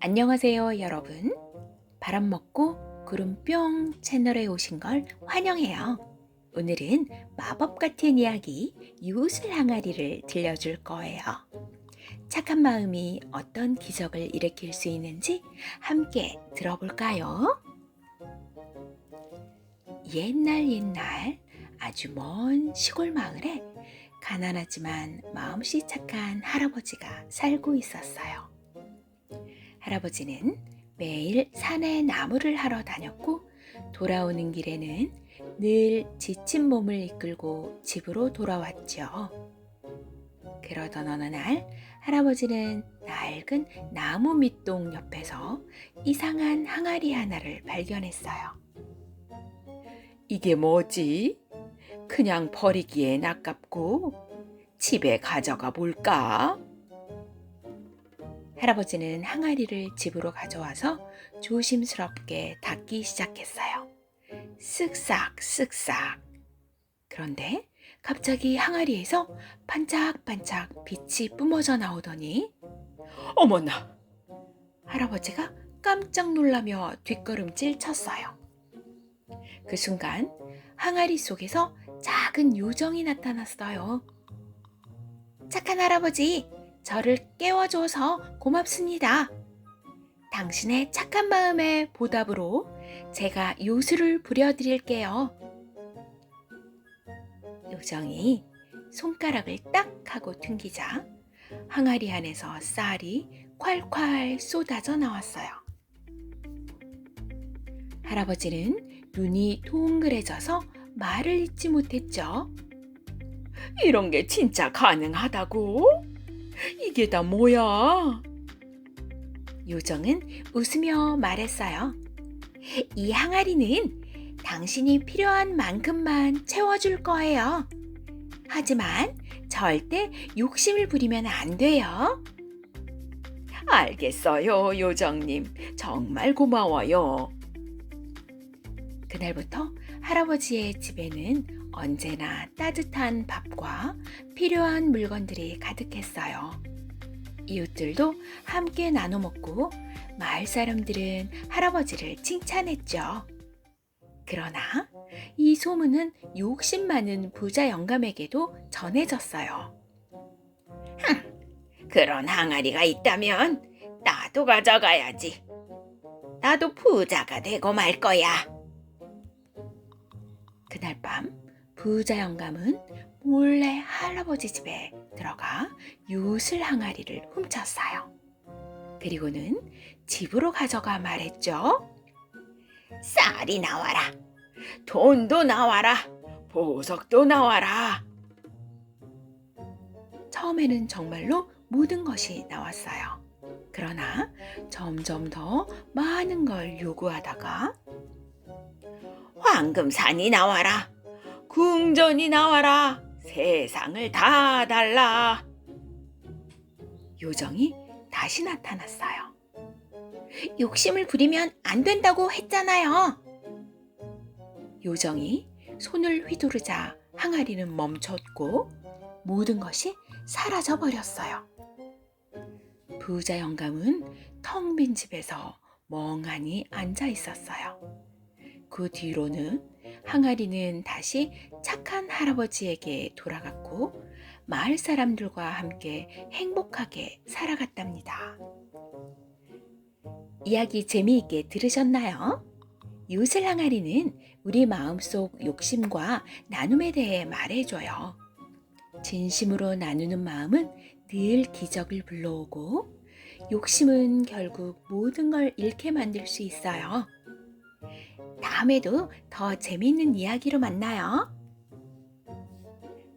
안녕하세요, 여러분. 바람 먹고 구름 뿅 채널에 오신 걸 환영해요. 오늘은 마법 같은 이야기 유슬 항아리를 들려줄 거예요. 착한 마음이 어떤 기적을 일으킬 수 있는지 함께 들어볼까요? 옛날 옛날 아주 먼 시골 마을에 가난하지만 마음씨 착한 할아버지가 살고 있었어요. 할아버지는 매일 산에 나무를 하러 다녔고 돌아오는 길에는 늘 지친 몸을 이끌고 집으로 돌아왔죠. 그러던 어느 날 할아버지는 낡은 나무 밑동 옆에서 이상한 항아리 하나를 발견했어요. 이게 뭐지? 그냥 버리기엔 아깝고 집에 가져가 볼까? 할아버지는 항아리를 집으로 가져와서 조심스럽게 닦기 시작했어요. 쓱싹 쓱싹. 그런데 갑자기 항아리에서 반짝반짝 빛이 뿜어져 나오더니 어머나! 할아버지가 깜짝 놀라며 뒷걸음질 쳤어요. 그 순간 항아리 속에서 작은 요정이 나타났어요. 착한 할아버지, 저를 깨워줘서 고맙습니다. 당신의 착한 마음의 보답으로 제가 요술을 부려드릴게요. 요정이 손가락을 딱 하고 튕기자 항아리 안에서 쌀이 콸콸 쏟아져 나왔어요. 할아버지는 눈이 동그래져서 말을 잇지 못했죠. 이런 게 진짜 가능하다고? 이게 다 뭐야? 요정은 웃으며 말했어요. 이 항아리는 당신이 필요한 만큼만 채워줄 거예요. 하지만 절대 욕심을 부리면 안 돼요. 알겠어요, 요정님. 정말 고마워요. 그날부터 할아버지의 집에는 언제나 따뜻한 밥과 필요한 물건들이 가득했어요. 이웃들도 함께 나눠 먹고 마을 사람들은 할아버지를 칭찬했죠. 그러나 이 소문은 욕심 많은 부자 영감에게도 전해졌어요. 흥, 그런 항아리가 있다면 나도 가져가야지. 나도 부자가 되고 말 거야. 그날 밤 부자 영감은 몰래 할아버지 집에 들어가 요술 항아리를 훔쳤어요. 그리고는 집으로 가져가 말했죠. 쌀이 나와라. 돈도 나와라. 보석도 나와라. 처음에는 정말로 모든 것이 나왔어요. 그러나 점점 더 많은 걸 요구하다가 황금산이 나와라. 궁전이 나와라. 세상을 다 달라. 요정이 다시 나타났어요. 욕심을 부리면 안 된다고 했잖아요. 요정이 손을 휘두르자 항아리는 멈췄고 모든 것이 사라져 버렸어요. 부자 영감은 텅 빈 집에서 멍하니 앉아 있었어요. 그 뒤로는 항아리는 다시 착한 할아버지에게 돌아갔고 마을 사람들과 함께 행복하게 살아갔답니다. 이야기 재미있게 들으셨나요? 요술 항아리는 우리 마음속 욕심과 나눔에 대해 말해줘요. 진심으로 나누는 마음은 늘 기적을 불러오고 욕심은 결국 모든 걸 잃게 만들 수 있어요. 다음에도 더 재미있는 이야기로 만나요.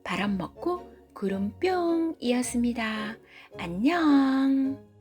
바람 먹고 구름 뿅이었습니다. 안녕.